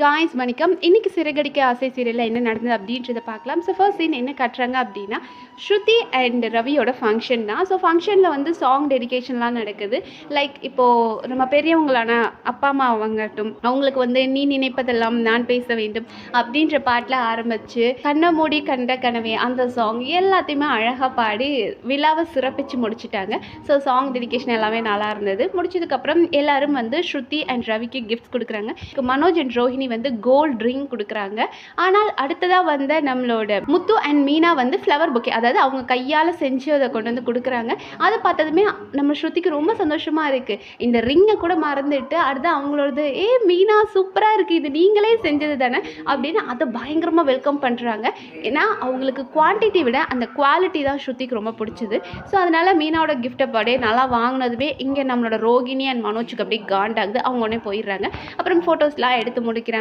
Guys வணக்கம். இன்னைக்கு சிறகடிக்க ஆசை சீரியலில் என்ன நடந்தது அப்படின்றத பார்க்கலாம். ஸோ ஃபர்ஸ்ட் சீன் என்ன கட்டுறாங்க அப்படின்னா ஸ்ருதி அண்ட் ரவியோட ஃபங்க்ஷன் தான். ஸோ ஃபங்க்ஷனில் வந்து சாங் டெடிகேஷன்லாம் நடக்குது. லைக் இப்போது நம்ம பெரியவங்களான அப்பா அம்மா அவங்கட்டும் அவங்களுக்கு வந்து நீ நினைப்பதெல்லாம் நான் பேச வேண்டும் அப்படின்ற பாட்டில் ஆரம்பித்து கண்ணை மூடி கண்ட கனவே அந்த சாங் எல்லாத்தையுமே அழகாக பாடி விழாவை சிறப்பிச்சு முடிச்சிட்டாங்க. ஸோ சாங் டெடிகேஷன் எல்லாமே நல்லா இருந்தது. முடிச்சதுக்கப்புறம் எல்லாரும் வந்து ஸ்ருதி அண்ட் ரவிக்கு கிஃப்ட்ஸ் கொடுக்குறாங்க. மனோஜ் அண்ட் ரோஹிணி வந்து கோல்ட் ரிங் கொடுக்குறாங்க. ஆனால் அடுத்ததாக வந்த நம்மளோட முத்து அண்ட் மீனா வந்து ஃப்ளவர் பொக்கே அதாவது அவங்க கையால் செஞ்சு அதை கொண்டு வந்து கொடுக்குறாங்க. அதை பார்த்ததுமே நம்ம ஸ்ருதிக்கு ரொம்ப சந்தோஷமாக இருக்குது இந்த ரிங்கை கூட மறந்துட்டு அடுத்து அவங்களோடது ஏ மீனா சூப்பராக இருக்குது இது நீங்களே செஞ்சது தானே? அப்படின்னு அதை பயங்கரமாக வெல்கம் பண்ணுறாங்க ஏன்னா அவங்களுக்கு குவான்டிட்டி விட அந்த குவாலிட்டி தான் ஸ்ருதிக்கு ரொம்ப பிடிச்சது. ஸோ அதனால் மீனாவோட கிஃப்ட்டை அப்படியே நல்லா வாங்கினதுமே இங்கே நம்மளோட ரோகிணி அண்ட் மனோஜுக்கு அப்படியே காண்டாகுது. அவங்க உடனே போயிடுறாங்க. அப்புறம் ஃபோட்டோஸ்லாம் எடுத்து முடிக்கிறாங்க.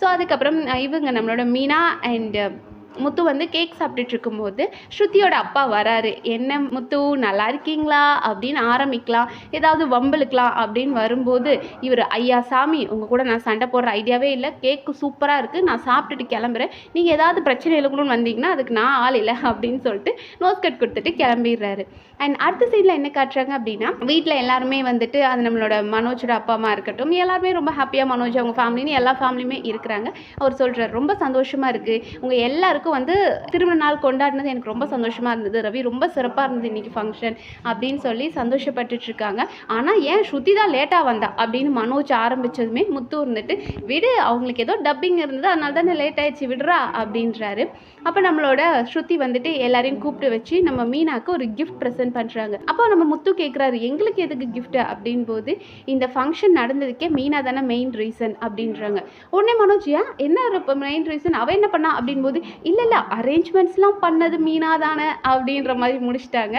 ஸோ அதுக்கப்புறம் இவங்க நம்மளோட மீனா அண்ட் முத்து வந்து கேக் சாப்பிட்டுட்டு இருக்கும்போது ஸ்ருதியோட அப்பா வராரு. என்ன முத்து நல்லா இருக்கீங்களா? அப்படின்னு ஆரம்பிக்கலாம். ஏதாவது வம்பலுக்கலாம். அப்படின்னு வரும்போது இவர் ஐயா சாமி உங்கள் கூட நான் சண்டை போடுற ஐடியாவே இல்லை. கேக்கு சூப்பராக இருக்குது நான் சாப்பிட்டுட்டு கிளம்புறேன். நீங்கள் ஏதாவது பிரச்சனை எழுக்கணும்னு வந்தீங்கன்னா அதுக்கு நான் ஆள் இல்லை. அப்படின்னு சொல்லிட்டு நோஸ் கட் கொடுத்துட்டு கிளம்பிடுறாரு. அண்ட் அடுத்த சைடில் என்ன காட்டுறாங்க அப்படின்னா வீட்டில் எல்லாருமே வந்துட்டு அது நம்மளோட மனோஜோட அப்பா அம்மா இருக்கட்டும் எல்லாருமே ரொம்ப ஹாப்பியாக மனோஜ் அவங்க ஃபேமிலின்னு எல்லா ஃபேமிலியுமே இருக்கிறாங்க. அவர் சொல்கிறார் ரொம்ப சந்தோஷமாக இருக்குது உங்கள் எல்லாருக்கும் வந்து திருமண நாள் கொண்டாடினது எனக்கு ரொம்ப சந்தோஷமாக இருந்தது. ரவி ரொம்ப சிறப்பாக இருந்தது இன்றைக்கி ஃபங்க்ஷன் அப்படின்னு சொல்லி சந்தோஷப்பட்டுட்டு இருக்காங்க. ஆனால் ஏன் ஸ்ருதி தான் லேட்டாக வந்தா அப்படின்னு மனோஜ் ஆரம்பித்ததுமே முத்து இருந்துட்டு விடு அவங்களுக்கு ஏதோ டப்பிங் இருந்தது அதனால தானே லேட் ஆயிடுச்சு விடுறா அப்படின்றாரு. அப்போ நம்மளோட ஸ்ருதி வந்துட்டு எல்லாரையும் கூப்பிட்டு வச்சு நம்ம மீனாக்கு ஒரு கிஃப்ட் ப்ரெசென்ட் பண்ணுறாங்க அப்போ நம்ம முத்து கேட்குறாரு எங்களுக்கு எதுக்கு கிஃப்ட்டு அப்படின் போது இந்த ஃபங்க்ஷன் நடந்ததுக்கே மீனா தானே மெயின் ரீசன் அப்படின்றாங்க. உடனே மனோஜ் ஏன்? என்ன மெயின் ரீசன் அவ என்ன பண்ணா? அப்படின் போது இல்லை இல்லை அரேஞ்ச்மெண்ட்ஸ்லாம் பண்ணது மீனா தானே அப்படின்ற மாதிரி முடிச்சிட்டாங்க.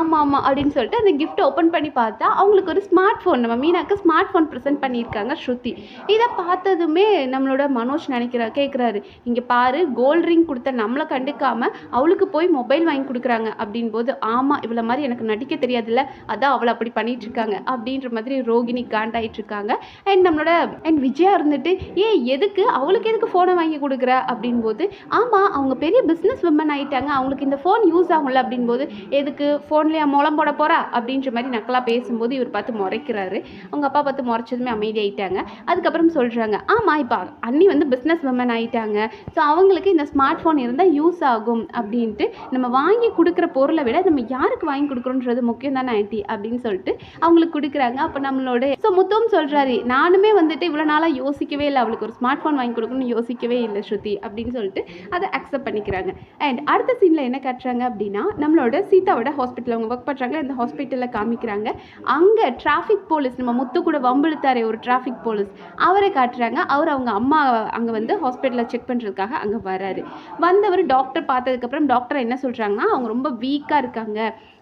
ஆமாம் ஆமாம் அப்படின்னு சொல்லிட்டு அந்த கிஃப்ட் ஓப்பன் பண்ணி பார்த்தா அவங்களுக்கு ஒரு ஸ்மார்ட் ஃபோன் நம்ம மீனாக்கு ஸ்மார்ட் ஃபோன் ப்ரெசென்ட் பண்ணியிருக்காங்க ஸ்ருதி. இதை பார்த்ததுமே நம்மளோட மனோஜ் நினைக்கிறா கேட்குறாரு இங்கே பாரு கோல்ட் ரிங் கொடுத்த நம்மளை கண்டுக்காமல் அவளுக்கு போய் மொபைல் வாங்கி கொடுக்குறாங்க. அப்படின்போது ஆமாம் இவ்வளோ மாதிரி எனக்கு நடிக்க தெரியாதுல்ல அதான் அவளை அப்படி பண்ணிட்டு இருக்காங்க. அப்படின்ற மாதிரி ரோகிணி காண்டாயிட்டு இருக்காங்க. அண்ட் நம்மளோட அண்ட் விஜயா இருந்துட்டு ஏ எதுக்கு? அவளுக்கு எதுக்கு ஃபோனை வாங்கி கொடுக்குற? அப்படின் போது ஆமாம் அவங்க பெரிய பிஸ்னஸ் விமன் ஆயிட்டாங்க. அவங்களுக்கு இந்த ஃபோன் யூஸ் ஆகும்ல அப்படின்போது எதுக்கு? ஃபோன்லேயே முளம் போட போகிறா அப்படின்ற மாதிரி நக்கலாக பேசும்போது இவர் பார்த்து முறைக்கிறாரு. அவங்க அப்பா பார்த்து முறைச்சதுமே அமைதியாயிட்டாங்க. அதுக்கப்புறம் சொல்கிறாங்க ஆமாம் இப்போ அண்ணி வந்து பிஸ்னஸ் விமன் ஆகிட்டாங்க ஸோ அவங்களுக்கு இந்த ஸ்மார்ட் ஃபோன் இருந்தால் யூஸ் ஆகும். அப்படின்ட்டு நம்ம வாங்கி கொடுக்குற பொருளை விட நம்ம யாருக்கு வாங்கி கொடுக்குறோன்றது முக்கியம் தானே ஆண்டி? அப்படின்னு சொல்லிட்டு அவங்களுக்கு கொடுக்குறாங்க. அப்போ நம்மளோட ஸோ முத்துவும் சொல்கிறாரு நானுமே வந்துட்டு இவ்வளோ நாளாக யோசிக்கவே இல்லை. அவளுக்கு ஒரு ஸ்மார்ட் ஃபோன் வாங்கி கொடுக்கணும்னு யோசிக்கவே இல்லை ஸ்ருதி. அப்படின்னு சொல்லிட்டு அதை அக்செப்ட் பண்ணிக்கிறாங்க. அண்ட் அடுத்த சீனில் என்ன காட்டுறாங்க அப்படின்னா நம்மளோட சீதாவோட ஹாஸ்பிட்டலில் அவங்க ஒர்க் பண்ணுறாங்க இந்த ஹாஸ்பிட்டலில் காமிக்கிறாங்க. அங்கே டிராஃபிக் போலீஸ் நம்ம முத்து கூட வம்பிழுத்தாரே ஒரு டிராஃபிக் போலீஸ் அவரை காட்டுறாங்க. அவர் அவங்க அம்மா அங்கே வந்து ஹாஸ்பிட்டலில் செக் பண்ணுறதுக்காக அங்கே வராரு வந்தவர் டாக்டர் பார்த்ததுக்கப்புறம் டாக்டர் என்ன சொல்கிறாங்கன்னா அவங்க ரொம்ப வீக்காக இருக்காங்க.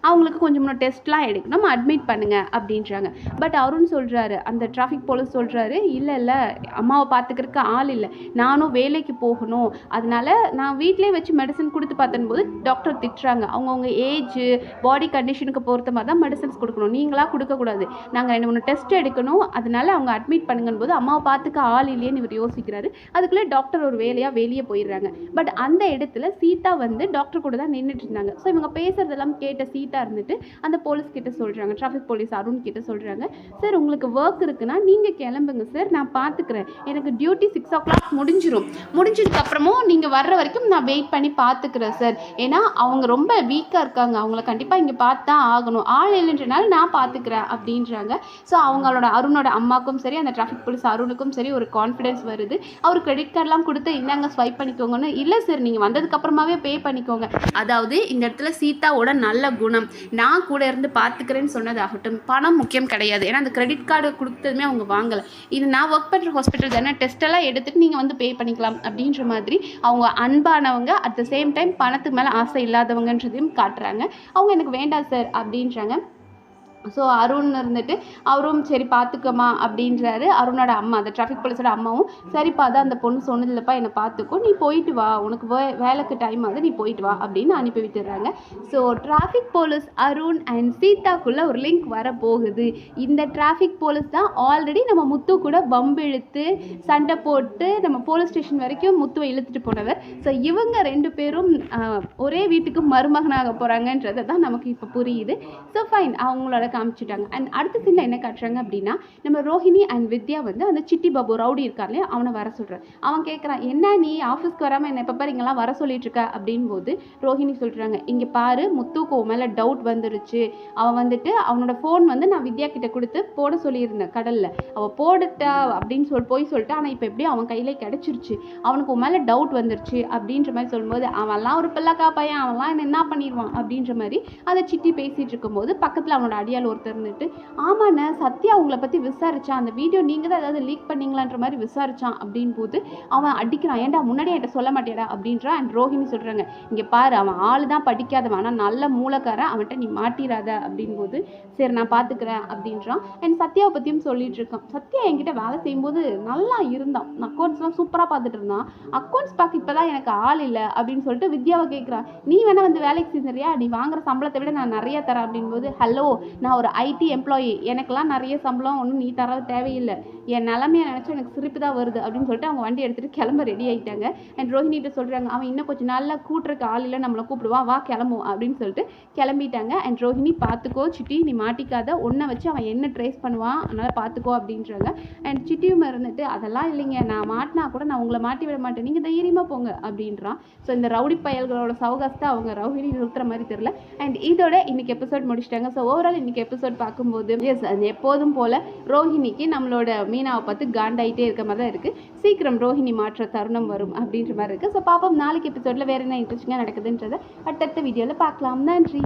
அவங்களுக்கு கொஞ்சம் இன்னும் டெஸ்ட்லாம் எடுக்கணும். அட்மிட் பண்ணுங்க. அப்படின்றாங்க. பட் அருண் சொல்கிறாரு அந்த டிராஃபிக் போலீஸ் சொல்கிறாரு இல்லை இல்லை. அம்மாவை பார்த்துக்கிறதுக்கு ஆள் இல்லை. நானும் வேலைக்கு போகணும். அதனால நான் வீட்டிலே வச்சு மெடிசன் கொடுத்து பார்த்தம்போது டாக்டர் திட்டுறாங்க. அவங்கவுங்க ஏஜ் பாடி கண்டிஷனுக்கு பொறுத்த மாதிரி தான் மெடிசன்ஸ் கொடுக்கணும். நீங்களாக கொடுக்கக்கூடாது நாங்கள் ரெண்டு மூணு டெஸ்ட் எடுக்கணும். அதனால அவங்க அட்மிட் பண்ணுங்கன்னு போது அம்மாவை பார்த்துக்க ஆள் இல்லையேன்னு இவர் யோசிக்கிறாரு. அதுக்குள்ளே டாக்டர் ஒரு வேலையாக வெளியே போயிடுறாங்க. பட் அந்த இடத்துல சீதா வந்து டாக்டர் கூட தான் நின்றுட்டு இருந்தாங்க. ஸோ இவங்க பேசுகிறதெல்லாம் கேட்ட சீதா இருந்துட்டு அந்த போலீஸ் கிட்ட சொல்கிறாங்க டிராஃபிக் போலீஸ் அருண் கிட்ட சொல்கிறாங்க சார் உங்களுக்கு ஒர்க் இருக்குன்னா நீங்கள் கிளம்புங்க சார் நான் பார்த்துக்கிறேன். எனக்கு டியூட்டி சிக்ஸ் ஓ கிளாக் முடிஞ்சிடும் முடிஞ்சதுக்கப்புறமும் நீங்கள் வர்ற வரைக்கும் நான் வெயிட் பண்ணி பார்த்துக்கிறேன் சார் ஏன்னா அவங்க ரொம்ப வீக்காக இருக்காங்க. அவங்கள கண்டிப்பாக இங்கே பார்த்தா ஆகணும். ஆள் இல்லைன்றனால நான் பார்த்துக்கிறேன் அப்படின்றாங்க. ஸோ அவங்களோட அருணோட அம்மாக்கும் சரி அந்த டிராஃபிக் போலீஸ் அருணுக்கும் சரி ஒரு கான்ஃபிடென்ஸ் வருது. அவர் கிரெடிட் கார்டெலாம் கொடுத்து இந்தாங்க ஸ்வைப் பண்ணிக்கோங்கன்னு. இல்லை சார் நீங்கள் வந்ததுக்கப்புறமாவே பே பண்ணிக்கோங்க. அதாவது இந்த இடத்துல சீதாவோட நல்ல குணம். நான் கூட இருந்து பார்த்துக்கிறேன்னு சொன்னதாகட்டும் பணம் முக்கியம் கிடையாது. ஏன்னா அந்த கிரெடிட் கார்டு கொடுத்ததுமே அவங்க வாங்கலை. இது நான் ஒர்க் பண்ணுற ஹாஸ்பிட்டல் தானே. டெஸ்ட் எல்லாம் நீங்கள் வந்து பே பண்ணிக்கலாம் அப்படின்ற மாதிரி அவங்க அன்பானவங்க அட் த சேம் டைம் பணத்துக்கு மேலே ஆசை இல்லாதவங்கன்றதையும் காட்டுறாங்க. அவங்க எனக்கு வேண்டாம் சார் அப்படின்றாங்க. ஸோ அருண் இருந்துட்டு அவரும் சரி பார்த்துக்கம்மா அப்படின்றாரு. அருணோட அம்மா அந்த டிராஃபிக் போலீஸோட அம்மாவும் சரிப்பா அதான் அந்த பொண்ணு சொன்னதில்லப்பா என்னை பார்த்துக்கோ நீ போயிட்டு வா. உனக்கு வே வேலைக்கு டைம் ஆகுது நீ போயிட்டு வா அப்படின்னு அனுப்பி விட்டுறாங்க. So traffic police Arun and சீதாக்குள்ளே ஒரு லிங்க் வரப்போகுது. இந்த டிராஃபிக் போலீஸ் தான் ஆல்ரெடி நம்ம முத்து கூட பம்பு இழுத்து சண்டை போட்டு நம்ம போலீஸ் ஸ்டேஷன் வரைக்கும் முத்துவை இழுத்துட்டு போனவர். ஸோ இவங்க ரெண்டு பேரும் ஒரே வீட்டுக்கு மருமகனாக போகிறாங்கன்றது தான் நமக்கு இப்போ புரியுது. ஸோ ஃபைன் அவங்களோட காமிச்சிட்டாங்க. அண்ட் அடுத்த சீனில் என்ன காட்டுறாங்க அப்படின்னா நம்ம ரோஹிணி அண்ட் வித்யா வந்து அந்த சிட்டி பாபு ரவுடி இருக்கான் இல்லையா? அவனை வர சொல்கிறான் அவன் கேட்குறான் என்ன நீ ஆஃபீஸ்க்கு வராமல் என்ன எப்போ பாரு இங்கெல்லாம் வர சொல்லிட்டு இருக்க? அப்படின் போது ரோஹிணி சொல்கிறாங்க இங்கே பாரு முத்துக்கு உன் மேலே டவுட் வந்துருச்சு. அவன் வந்துட்டு அவனோட ஃபோன் வந்து நான் வித்யா கிட்ட கொடுத்து போட சொல்லியிருந்தேன் கடலில். அவள் போடட்டா அப்படின்னு சொல் போய் சொல்லிட்டு ஆனால் இப்போ எப்படியும் அவன் கையிலே கிடச்சிருச்சு. அவனுக்கு உன் மேலே டவுட் வந்துருச்சு அப்படின்ற மாதிரி சொல்லும்போது அவன்லாம் ஒரு பிள்ளைக்கா பையன் அவன்லாம் என்ன என்ன பண்ணிடுவான் அப்படின்ற மாதிரி அதை சிட்டி பேசிகிட்டு இருக்கும்போது பக்கத்தில் அவனோட அடியாள் ஒருத்தர் இருந்துட்டு ஆமாண்ணே சத்யா உங்களை பற்றி விசாரிச்சான் அந்த வீடியோ நீங்கள் தான் ஏதாவது லீக் பண்ணீங்களான்ற மாதிரி விசாரிச்சான் அப்படின் போது அவன் அடிக்கிறான். ஏன்டா முன்னாடியே என்கிட்ட சொல்ல மாட்டேடா அப்படின்றா அண்ட் ரோஹிணி சொல்கிறாங்க இங்கே பாரு அவன் ஆள் தான் படிக்காதவன் ஆனால் நல்ல மூலக்காரன் அவன்கிட்ட நீ மாட்டிடாத அப்படின் போது சரி நான் பார்த்துக்கிறேன் அப்படின்றான். அண்ட் சத்யாவை பற்றியும் சொல்லிட்டு இருக்கான். சத்யா என்கிட்ட வேலை செய்யும்போது நல்லா இருந்தான். அக்கௌண்ட்ஸ்லாம் சூப்பராக பார்த்துட்டு இருந்தான். அக்கௌண்ட்ஸ் பார்க்க இப்போ தான் எனக்கு ஆள் இல்லை அப்படின்னு சொல்லிட்டு வித்யாவை கேட்குறான் நீ வேணா வந்து வேலைக்கு சேர்ந்துறியா? நீ வாங்குற சம்பளத்தை விட நான் நிறைய தரேன் அப்படின்போது ஹலோ நான் ஒரு ஐடி எம்ப்ளாயி எனக்கெல்லாம் நிறைய சம்பளம் ஒன்றும் நீ தர தேவையில்லை. என் நிலமையை நினச்சா எனக்கு சிரிப்பு தான் வருது அப்படின்னு சொல்லிட்டு அவங்க வண்டி எடுத்துகிட்டு கிளம்ப ரெடி ஆகிட்டாங்க அண்ட் ரோஹினிகிட்ட சொல்கிறாங்க அவன் இன்னும் கொஞ்சம் நாளில் கூட்டுறக்கு ஆள் இல்லை நம்மளை கூப்பிடுவான் வா கிளம்புவோம் அப்படின்னு சொல்லிட்டு கிளம்பிட்டாங்க. அண்ட் ரோஹினி பார்த்துக்கோ சிட்டி நீ மாட்டிக்காத. ஒன்றை வச்சு அவன் என்ன ட்ரேஸ் பண்ணுவான் அதனால் பார்த்துக்கோ அப்படின்றாங்க. அண்ட் சிட்டியும் இருந்துட்டு அதெல்லாம் இல்லைங்க நான் மாட்டினா கூட நான் உங்களை மாட்டி விட மாட்டேன். நீங்கள் தைரியமாக போங்க அப்படின்றான். ஸோ இந்த ரவுடி பயல்களோட சவகாசத்தை அவங்க ரவுஹினி நிறுத்துற மாதிரி தெரியல. அண்ட் இதோட இன்னைக்கு எபிசோட் முடிச்சிட்டாங்க. ஸோ ஓவரால் இன்னைக்கு எபிசோட் பார்க்கும்போது எஸ் எப்போதும் போல் ரோஹிணிக்கு நம்மளோட மீனாவை பார்த்து காண்டாயிட்டே இருக்க மாதிரி தான் இருக்குது சீக்கிரம் ரோஹிணி மாற்ற தருணம் வரும் அப்படின்ற மாதிரி இருக்குது ஸோ பாப்போம் நாளைக்கு எபிசோடில் வேறு என்ன இன்ட்ரெஸ்டிங்காக நடக்குதுன்றதை அடுத்தடுத்த வீடியோவில் பார்க்கலாம். நன்றி.